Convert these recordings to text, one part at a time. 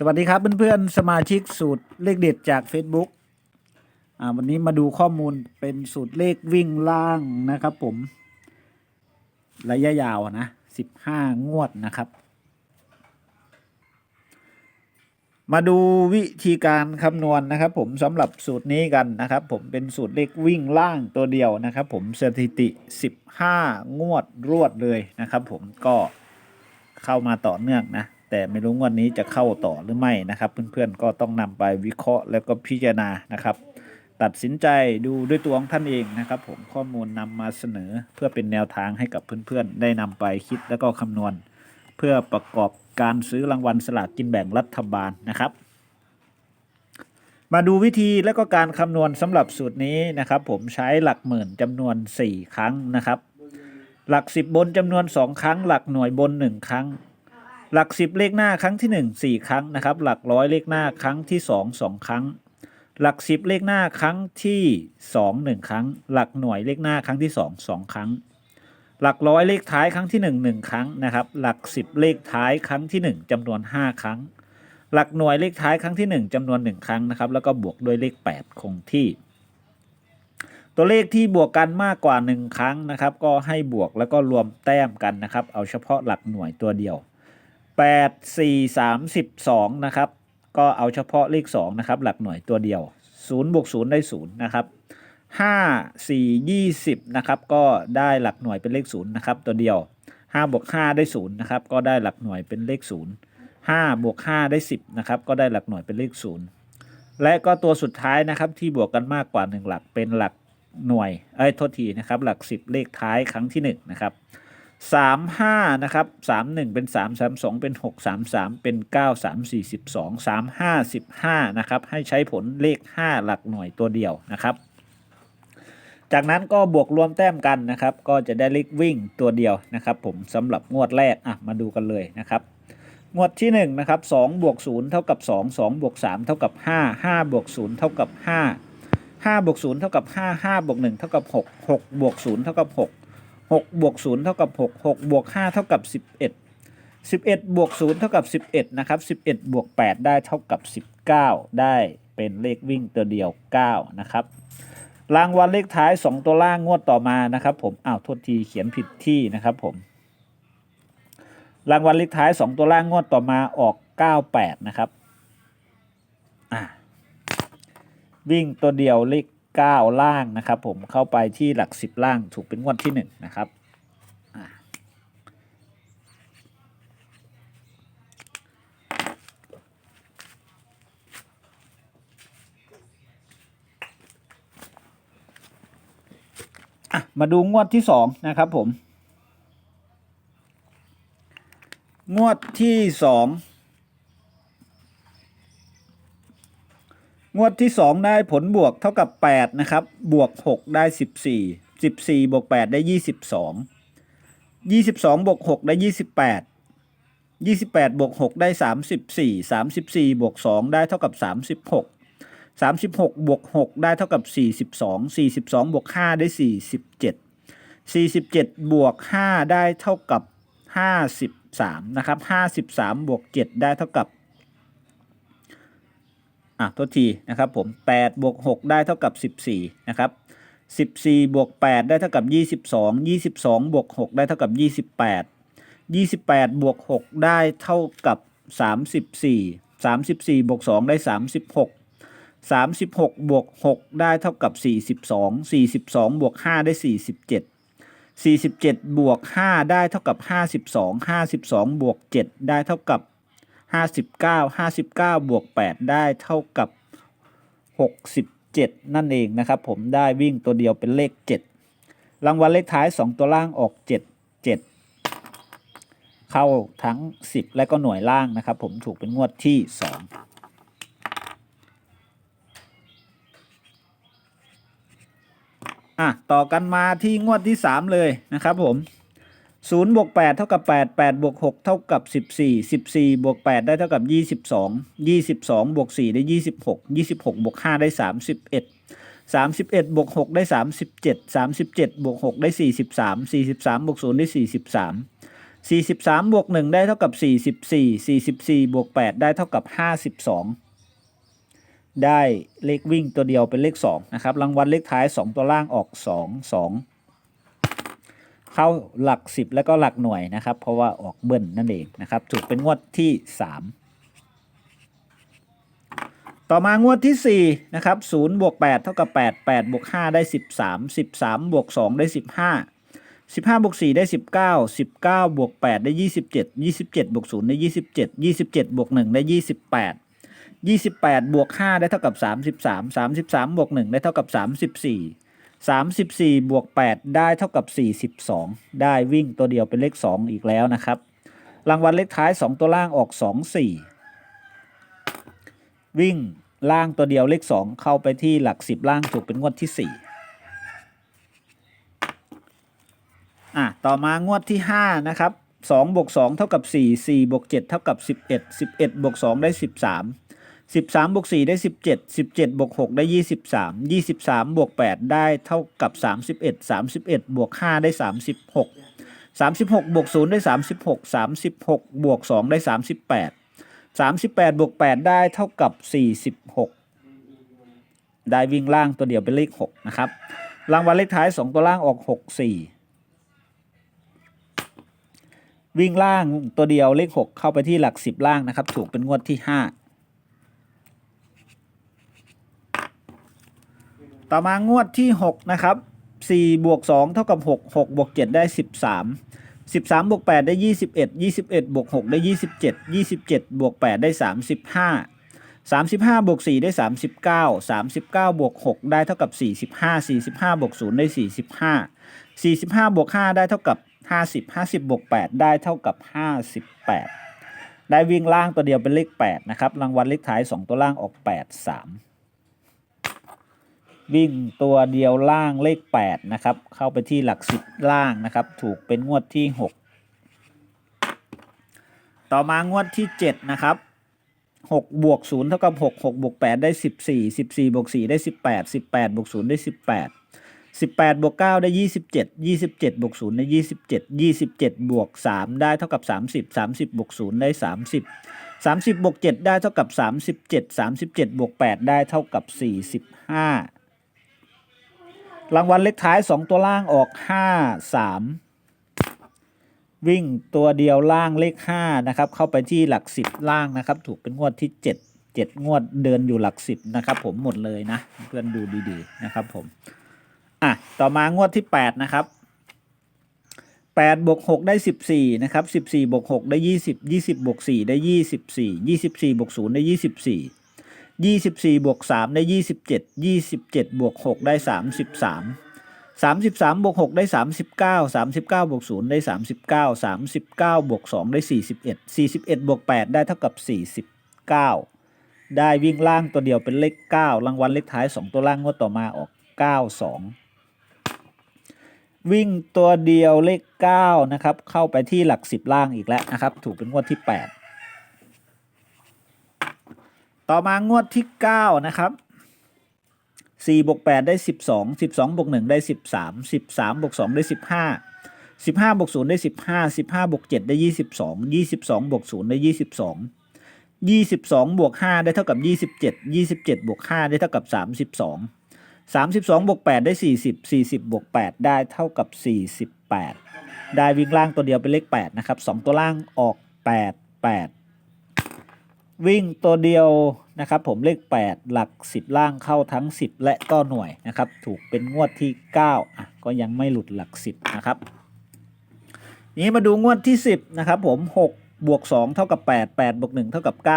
สวัสดีครับเพื่อนๆสมาชิกสูตรเลขเด็ดจาก Facebook อ่าวันนี้มาดูข้อมูลเป็นสูตรเลขวิ่งล่างนะครับผม ระยะยาวนะสิบห้างวดนะครับ มาดูวิธีการคำนวณนะครับ ผมสำหรับสูตรนี้กันนะครับ ผมเป็นสูตรเลขวิ่งล่างตัวเดียวนะครับ ผมสถิติ 15 งวดรวดเลยนะครับ ผมก็เข้ามาต่อเนื่องนะ แต่ไม่รู้งวดนี้จะเข้าต่อหรือไม่นะครับ เพื่อนๆก็ต้องนำไปวิเคราะห์แล้วก็พิจารณานะครับ ตัดสินใจดูด้วยตัวของท่านเองนะครับ ผมข้อมูลนำมาเสนอเพื่อเป็นแนวทางให้กับเพื่อนๆ ได้นำไปคิดแล้วก็คำนวณ เพื่อประกอบการซื้อรางวัลสลากกินแบ่งรัฐบาลนะครับ มาดูวิธีและก็การคำนวณสำหรับสูตรนี้นะครับ ผมใช้หลักหมื่นจำนวน 4 ครั้งนะครับ หลัก 10 บนจำนวน 2 ครั้ง หลักหน่วยบน 1 ครั้ง หลัก 10 เลขหน้าครั้งที่ 1 4 ครั้งนะครับ หลักร้อยเลขหน้าครั้งที่ 2 2 ครั้ง หลัก 10 เลขหน้าครั้งที่ 2 1 ครั้ง หลักหน่วยเลขหน้าครั้งที่ 2 2 ครั้ง หลักร้อยเลขท้ายครั้งที่ 1 1 ครั้งนะครับ หลัก 10 เลขท้ายครั้งที่ 1จำนวน 5 ครั้ง หลักหน่วยเลขท้ายครั้งที่ 1จำนวน 1 ครั้งนะครับ แล้วก็บวกด้วยเลข 8 คงที่ ตัวเลขที่บวกกันมากกว่า 1 ครั้งนะครับ ก็ให้บวกแล้วก็รวมแต้มกันนะครับ เอาเฉพาะหลักหน่วยตัวเดียว 8 4 32 นะครับ ก็เอาเฉพาะเลข 2 นะครับ หลักหน่วยตัวเดียว 0 บวก 0 ได้ 0 นะครับ 5 4 20 นะครับ ก็ได้หลักหน่วยเป็นเลข 0 นะครับ ตัวเดียว 5 บวก 5 ได้ 0 นะครับ ก็ได้หลักหน่วยเป็นเลข 0 5 บวก 5 ได้ 10 นะครับ ก็ได้หลักหน่วยเป็นเลข 0 และก็ตัวสุดท้ายนะครับที่บวกกันมากกว่า 1 หลักเป็นหลักหน่วย เอ้ย โทษทีนะครับ หลัก 10 เลขท้ายครั้งที่ 1 นะครับ 35นะครับ31เป็น3 32เป็น6 33เป็น9 3 42 35 15นะครับ ให้ใช้ผลเลข5หลักหน่วยตัวเดียวนะครับ จากนั้นก็บวกรวมแต้มกันนะครับ ก็จะได้เลขวิ่งตัวเดียวนะครับ ผมสำหรับงวดแรกอะมาดูกันเลยนะครับ งวดที่1นะครับ2บวก0เท่ากับ2 2บวก3เท่ากับ5 5บวก0เท่ากับ5 5บวก0เท่ากับ5 5บวก1เท่ากับ6 6บวก0เท่ากับ6 6บวก0เท่ากับ6 6บวก5เท่ากับ 11 11บวก0เท่ากับ 11 นะครับ 11บวก8ได้เท่ากับ 19 ได้เป็นเลขวิ่งตัวเดียว 9 นะครับ รางวัลเลขท้าย 2 ตัวล่างงวดต่อมานะครับ ผมอ้าวโทษทีเขียนผิดที่นะครับผม รางวัลเลขท้าย 2 ตัวล่างงวดต่อมาออก 98 นะครับ อ่าวิ่งตัวเดียวเลข 9 ล่างนะครับผมเข้าไปที่หลัก 10 ล่างถูกเป็นงวดที่ 1 นะครับมาดูงวดที่2นะครับผม งวดที่สอง งวดที่สองได้ผลบวกเท่ากับแปดนะครับ บวกหกได้สิบสี่สิบสี่บวกแปดได้ยี่สิบสองยี่สิบสองบวกหกได้ยี่สิบแปดยี่สิบแปดบวกหกได้สามสิบสี่สามสิบสี่บวกสองได้เท่ากับสามสิบหกสามสิบหกบวกหกได้เท่ากับสี่สิบสองสี่สิบสองบวกห้าได้สี่สิบเจ็ดสี่สิบเจ็ดบวกห้าได้เท่ากับห้าสิบสามนะครับห้าสิบสามบวกเจ็ดได้เท่ากับ อะโทษทีนะครับผมแปดบวกหกได้เท่ากับสิบสี่นะครับสิบสี่บวกแปดได้เท่ากับยี่สิบสองยี่สิบสองบวกหกได้เท่ากับยี่สิบแปดยี่สิบแปดบวกหกได้เท่ากับสามสิบสี่สามสิบสี่บวกสองได้สามสิบหกสามสิบหกบวกหกได้เท่ากับสี่สิบสองสี่สิบสองบวกห้าได้สี่สิบเจ็ด47บวก5ได้เท่ากับ 52 52บวก7ได้เท่ากับ 59 59 บวก 8 ได้เท่ากับ 67 นั่นเองนะครับผมได้วิ่งตัวเดียวเป็นเลข 7 รางวัลเลขท้าย 2 ตัวล่างออก 7 7 เข้าทั้ง 10 และก็หน่วยล่างนะครับผมถูกเป็นงวดที่ 2อะ ต่อกันมาที่งวดที่ 3 เลยนะครับผม 0บวก8เท่ากับ 8 8บวก6เท่ากับ 14 14บวก8ได้เท่ากับ 22 22บวก4ได้ 26 26บวก5ได้ 31 31บวก6ได้ 37 37บวก6ได้ 43 43บวก0ได้ 43 43บวก1ได้เท่ากับ 44 44บวก8ได้เท่ากับ 52 ได้เลขวิ่งตัวเดียวเป็นเลข2นะครับรางวัลเลขท้าย 2 ตัวล่างออก 2 2 เข้าหลัก 10 แล้วก็หลักหน่วยนะครับ เพราะว่าออกเบิ้ลนั่นเองนะครับถูกเป็นงวดที่ 3 ต่อมางวดที่4นะครับ0บวก8เท่ากับ8 8บวก5ได้ 13 13บวก2ได้ 15 15บวก4ได้ 19 19บวก8ได้ 27 27บวก0ได้ 27 27บวก1ได้ 28 28บวก5ได้เท่ากับ 33 33บวก1ได้เท่ากับ 34 34 บวก 8 ได้เท่ากับ 42 ได้วิ่งตัวเดียวเป็นเลข 2 อีกแล้วนะครับ รางวัลเลขท้าย 2 ตัวล่างออก 2 4 วิ่งล่างตัวเดียวเลข 2 เข้าไปที่หลัก 10 ล่างถูกเป็นงวดที่ 4 อะ ต่อมางวดที่ 5 นะครับ2บวก2เท่ากับ 4 4บวก7เท่ากับ 11 11บวก2ได้ 13 13บวก4ได้17 17บวก6ได้23 23บวก8ได้เท่ากับ31 31บวก5ได้36 36บวก0ได้36 36บวก2ได้38 38บวก8ได้เท่ากับ46ได้วิ่งล่างตัวเดียวเป็นเลข6นะครับรางวัลเลขท้าย2ตัวล่างออก6 4วิ่งล่างตัวเดียวเลข6เข้าไปที่หลัก10ล่างนะครับ ถูกเป็นงวดที่5 ต่อมางวดที่ 6 นะครับ4บวก2เท่ากับ6 6บวก7ได้ 13 13บวก8ได้ 21 21บวก6ได้ 27 27บวก8ได้ 35 35บวก4ได้ 39 39บวก6ได้เท่ากับ 45 45บวก0ได้ 45 45บวก5ได้เท่ากับ 50 50บวก8ได้เท่ากับ 58 ได้วิ่งล่างตัวเดียวเป็นเลข 8 นะครับ รางวัลเลขท้าย 2 ตัวล่างออก 8 3 วิ่งตัวเดียวล่างเลข 8 นะครับ เข้าไปที่หลัก 10 ล่างนะครับ ถูกเป็นงวดที่ 6 ต่อมางวดที่ 7 นะครับ 6 บวก 0 เท่ากับ 6 6 บวก 8 ได้ 14 14 บวก 4 ได้ 18 18 บวก 0 ได้ 18 18 บวก 9 ได้ 27 27 บวก 0 ได้ 27 27 บวก 3 ได้เท่ากับ 30 30 บวก 0 ได้ 30 30 บวก 7 ได้เท่ากับ 37 37 บวก 8 ได้เท่ากับ 45 รางวัลเลขท้าย 2 ตัวล่างออก 5 3 วิ่งตัวเดียวล่างเลข 5 นะครับ เข้าไปที่หลัก 10 ล่างนะครับ ถูกเป็นงวดที่ 7 7 งวดเดินอยู่หลัก 10 นะครับ ผมหมดเลยนะ เพื่อนดูดีๆนะครับผม อะ ต่อมางวดที่ 8 นะครับ8บวก6ได้ 14 นะครับ 14บวก6ได้ 20 20บวก4ได้ 24 24บวก0ได้ 24 24 บวก 3 ได้ 27 27 บวก 6 ได้ 33 33บวก6ได้ 39 39 บวก 0 ได้ 39 39 บวก 2 ได้ 41 41 บวก 8 ได้เท่ากับ 49 ได้วิ่งล่างตัวเดียวเป็นเลข 9 รางวัลเลขท้าย 2 ตัวล่างงวดต่อมาออก 92 วิ่งตัวเดียวเลข 9 นะครับ เข้าไปที่หลัก 10 ล่างอีกแล้วนะครับ ถูกเป็นงวดที่ 8 ต่อมางวดที่ 9 นะครับ4บวก8ได้ 12 12บวก1ได้ 13 13บวก2ได้ 15 15บวก0ได้ 15 15บวก7ได้ 22 22บวก0ได้ 22 22บวก5ได้เท่ากับ 27 27บวก5ได้เท่ากับ 32 32บวก8ได้ 40 40บวก8ได้เท่ากับ 48 ได้วิ่งล่างตัวเดียวเป็นเลข 8 นะครับ 2 ตัวล่างออก 8 8 วิ่งตัวเดียวนะครับผมเลข 8 หลัก 10 ล่างเข้าทั้ง 10 และก็หน่วยนะครับถูกเป็นงวดที่ 9 อะ ก็ยังไม่หลุดหลัก 10 นะครับ นี้มาดูงวดที่ 10 นะครับผม 6 บวก 2 เท่ากับ 8 8 บวก 1 เท่ากับ 9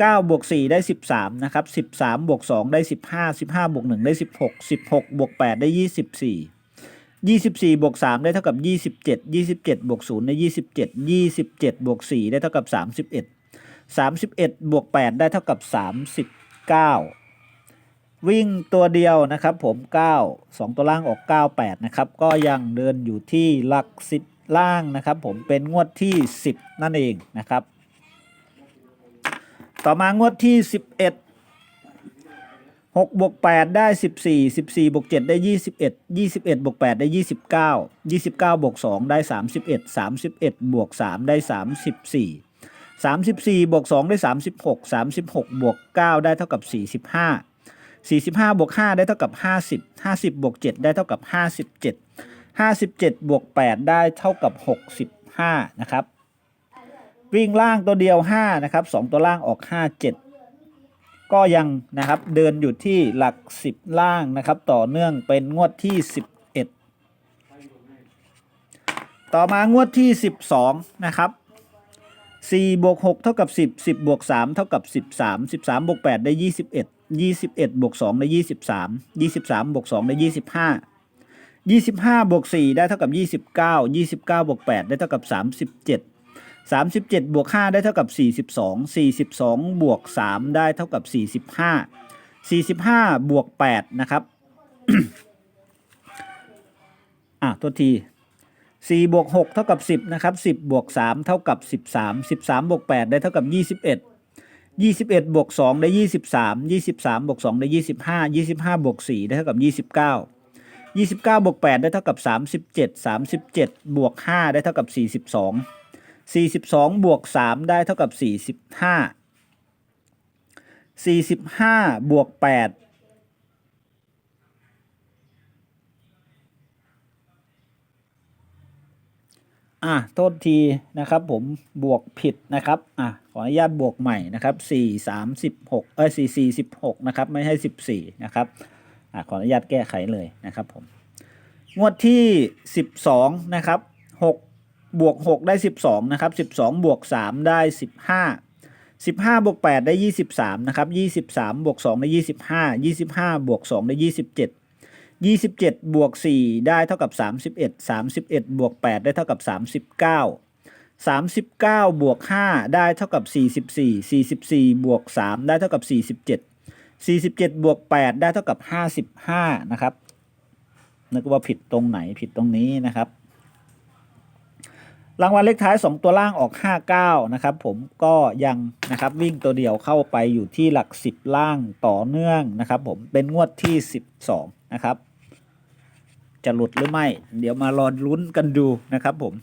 9 บวก 4 ได้ 13 นะครับ 13 บวก 2 ได้ 15 15 บวก 1 ได้ 16 16 บวก 8 ได้ 24 24บวก3ได้เท่ากับ 27 27บวก0ได้ 27 27บวก4ได้เท่ากับ 31 31 บวก 8 ได้เท่ากับ 39 วิ่งตัวเดียวนะครับผม 9 2 ตัวล่างออก 98 นะครับ ก็ยังเดินอยู่ที่หลัก 10 ล่างนะครับผมเป็นงวดที่ 10 นั่นเองนะครับ ต่อมางวดที่ 11หกบวกแปดได้สิบสี่สิบสี่บวกเจ็ดได้ยี่สิบเอ็ดยี่สิบเอ็ดบวกแปดได้ยี่สิบเก้ายี่สิบเก้าบวกสองได้สามสิบเอ็ดสามสิบเอ็ดบวกสามได้สามสิบสี่สามสิบสี่บวกสองได้สามสิบหกสามสิบหกบวกเก้าได้เท่ากับสี่สิบห้าสี่สิบห้าบวกห้าได้เท่ากับห้าสิบห้าสิบบวกเจ็ดได้เท่ากับห้าสิบเจ็ดห้าสิบเจ็ดบวกแปดได้เท่ากับหกสิบห้านะครับ วิ่งล่างตัวเดียวห้านะครับสองตัวล่างออกห้าเจ็ดก็ยังนะครับเดินอยู่ที่หลัก 10 ล่างนะครับ ต่อเนื่องเป็นงวดที่ 11 ต่อมางวดที่ 12 นะครับ 4บวก6เท่ากับ 10 10บวก3เท่ากับ 13 13บวก8ได้ 21 21บวก2ได้ 23 23บวก2ได้ 25 25บวก4ได้เท่ากับ 29 29บวก8ได้เท่ากับ 37 37บวก5ได้เท่ากับ 42 42บวก3ได้เท่ากับ 45 45บวก8นะครับอะตัวที 4บวก6เท่ากับ 10 นะครับ 10 บวก 3 เท่ากับ 13 13 บวก 8 ได้เท่ากับ 21 21 บวก 2 ได้ 23 23 บวก 2 ได้ 25 25 บวก 4 ได้เท่ากับ 29 29 บวก 8 ได้เท่ากับ 37 37 บวก 5 ได้เท่ากับ 42 42 บวก 3 ได้เท่ากับ 45 45 บวก 8 อะโทษทีนะครับผมบวกผิดนะครับอะขออนุญาตบวกใหม่นะครับ4 36เอ้ย4 46นะครับไม่ให้14นะครับอะขออนุญาตแก้ไขเลยนะครับผมงวดที่12นะครับ6บวก6ได้12นะครับ12บวก3ได้15 15บวก8ได้23นะครับ23บวก2ได้25 25บวก2ได้27 27 บวก 4 ได้เท่ากับ 31 31 บวก 8 ได้เท่ากับ 39 39 บวก 5 ได้เท่ากับ 44 44 บวก 3 ได้เท่ากับ 47 47 บวก 8 ได้เท่ากับ 55 นะครับนึกว่าผิดตรงไหนผิดตรงนี้นะครับ รางวัลเลขท้าย 2 ตัวล่างออก 59 นะครับผมก็ยังนะครับวิ่งตัวเดียวเข้าไปอยู่ที่หลัก 10 ล่างต่อเนื่องนะครับผมเป็นงวดที่ 12 นะครับ จะหลุดหรือไม่ เดี๋ยวมารอลุ้นกันดูนะครับผม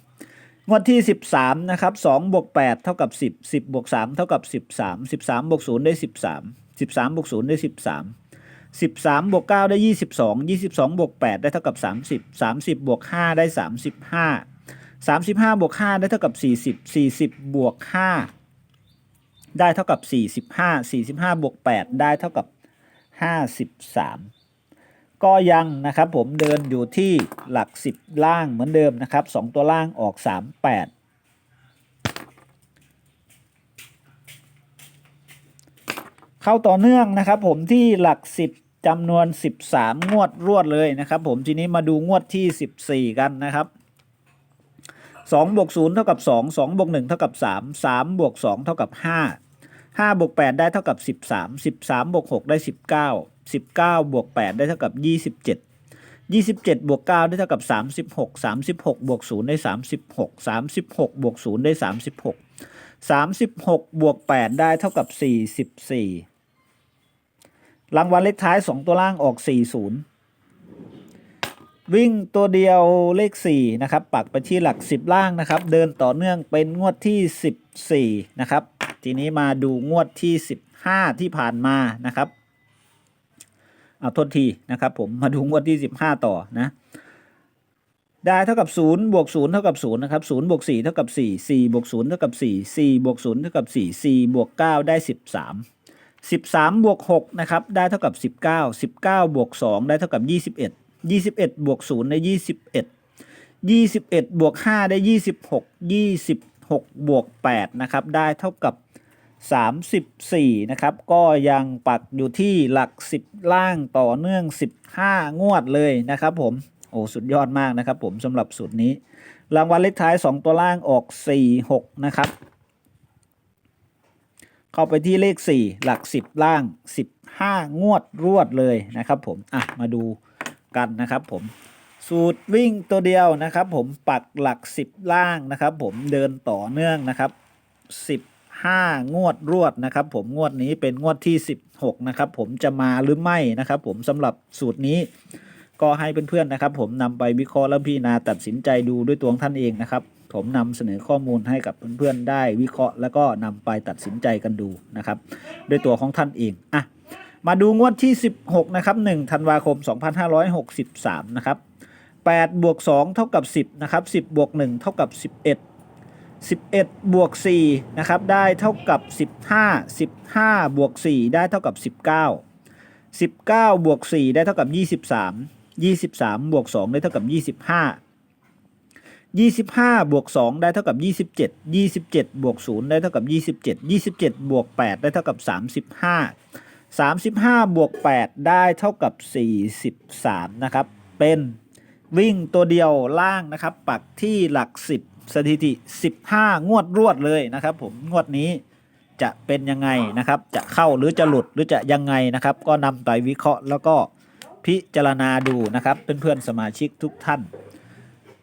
งวดที่ 13 นะครับ2บวก8เท่ากับ 10 10บวก3เท่ากับ 13 13บวก0ได้ 13 13บวก0ได้ 13 13บวก9ได้ 22 22บวก8ได้เท่ากับ 30 30บวก5ได้ 35 35บห้าบวก5ได้เท่ากับ40 40บสี่สิบบวก5ได้เท่ากับ45 45บห้าสี่สิบห้าบวก8ได้เท่ากับ53ก็ยังนะครับผมเดินอยู่ที่หลัก10ล่างเหมือนเดิมนะครับ2ตัวล่างออก38เข้าต่อเนื่องนะครับผมที่หลัก10จำนวน 13 งวดรวดเลยนะครับผมทีนี้มาดูงวดที่ 14 กันนะครับ 2บวก0เท่ากับ 2 2บวก1เท่ากับ 3 3บวก2เท่ากับ 5 5บวก8ได้เท่ากับ 13 13บวก6ได้ 19 19บวก8ได้เท่ากับ 27 27บวก9ได้เท่ากับ 36 36 บวก 0 ได้ 36 36 บวก 0 ได้ 36 36 บวก 8 ได้เท่ากับ 44 รางวัลเลขท้าย 2 ตัวล่างออก 40 วิ่งตัวเดียวเลข 4 นะครับ ปักไปที่หลัก 10 ล่างนะครับ เดินต่อเนื่องเป็นงวดที่ 14 นะครับ ทีนี้มาดูงวดที่ 15 ที่ผ่านมานะครับเอาโทษทีนะครับผมมาดูงวดที่ 15 ต่อนะได้เท่ากับ0บวก0เท่ากับ0นะครับ0บวก4เท่ากับ4 4บวก0เท่ากับ4 4บวก0เท่ากับ4 4บวก9ได้ 13 13บวก6นะครับได้เท่ากับ 19 19บวก2ได้เท่ากับ 21 21บเอ็ดบวก0ได้21 21บเอ็ดยี่สิบเอ็ดบวก5ได้26 26บหกยี่สิบหกบวก8นะครับได้เท่ากับ34นะครับก็ยังปักอยู่ที่หลัก10ล่างต่อเนื่อง15งวดเลยนะครับผมโอ้สุดยอดมากนะครับผมสำหรับสูตรนี้ รางวัลเลขท้าย 2 ตัวล่างออก 4 6 นะครับ เข้าไปที่เลข 4 หลัก 10 ล่าง 15 งวดรวดเลยนะครับผม อะ มาดู กันนะครับผมสูตรวิ่งตัวเดียวนะครับ ผมปักหลัก 10 ล่างนะครับ ผมเดินต่อเนื่องนะครับ 15 งวดรวดนะครับ ผมงวดนี้เป็นงวดที่ 16 นะครับ ผมจะมาหรือไม่นะครับ ผมสำหรับสูตรนี้ ก็ให้เพื่อนๆนะครับ ผมนำไปวิเคราะห์แล้วพี่นาตัดสินใจดูด้วยตัวของท่านเองนะครับ ผมนำเสนอข้อมูลให้กับเพื่อนๆได้วิเคราะห์ แล้วก็นำไปตัดสินใจกันดูนะครับ ด้วยตัวของท่านเองอะ มาดูงวดที่ 16 นะครับ1ธันวาคม 2563 นะครับ8บวก2เท่ากับ 10 นะครับ 10 บวก 1 เท่ากับ 11 11 บวก 4 นะครับ ได้เท่ากับ 15 15 บวก 4 ได้เท่ากับ 19 19 บวก 4 ได้เท่ากับ 23 23 บวก 2 ได้เท่ากับ 25 25 บวก 2 ได้เท่ากับ 27 27 บวก 0 ได้เท่ากับ 27 27 บวก 8 ได้เท่ากับ 35 35 บวก 8 ได้เท่ากับ 43 นะครับ เป็นวิ่งตัวเดียวล่างนะครับ ปักที่หลัก 10 สถิติ 15 งวดรวดเลยนะครับ ผมงวดนี้จะเป็นยังไงนะครับ จะเข้าหรือจะหลุดหรือจะยังไงนะครับ ก็นำไปวิเคราะห์แล้วก็พิจารณาดูนะครับเพื่อนๆสมาชิกทุกท่าน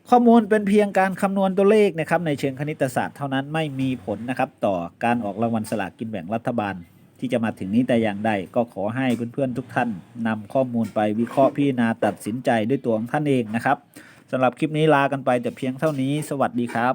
ข้อมูลเป็นเพียงการคำนวณตัวเลขนะครับในเชิงคณิตศาสตร์เท่านั้นไม่มีผลนะครับต่อการออกรางวัลสลากกินแบ่งรัฐบาล ที่จะมาถึงนี้แต่อย่างใดก็ขอให้เพื่อนๆทุกท่านนำข้อมูลไปวิเคราะห์พิจารณาตัดสินใจด้วยตัวของท่านเองนะครับสำหรับคลิปนี้ลากันไปแต่เพียงเท่านี้ สวัสดีครับ